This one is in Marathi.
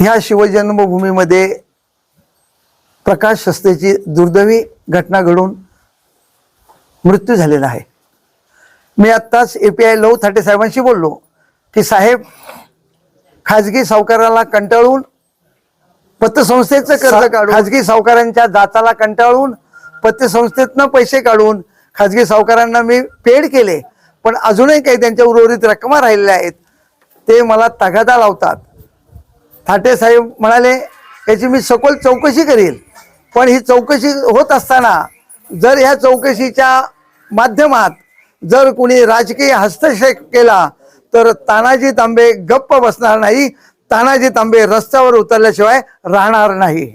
ह्या शिवजन्मभूमीमध्ये प्रकाश शस्त्रेची दुर्दैवी घटना घडून मृत्यू झालेला आहे. मी आत्ताच A P I Lav Thate साहेबांशी बोललो की साहेब खाजगी सावकाराला कंटाळून पतसंस्थेचं कर्ज काढून खाजगी सावकारांच्या दाताला कंटाळून पतसंस्थेतनं पैसे काढून खाजगी सावकारांना मी पेड केले. पण अजूनही काही त्यांच्या उर्वरित रकमा राहिलेल्या आहेत ते मला तगादा लावतात. थाटे साहेब म्हणाले याची मी सखोल चौकशी करील. पण ही चौकशी होत असताना जर ह्या चौकशीच्या माध्यमात जर कुणी राजकीय हस्तक्षेप केला तर तानाजी तांबे गप्प बसणार नाही. तानाजी तांबे रस्त्यावर उतरल्याशिवाय राहणार नाही.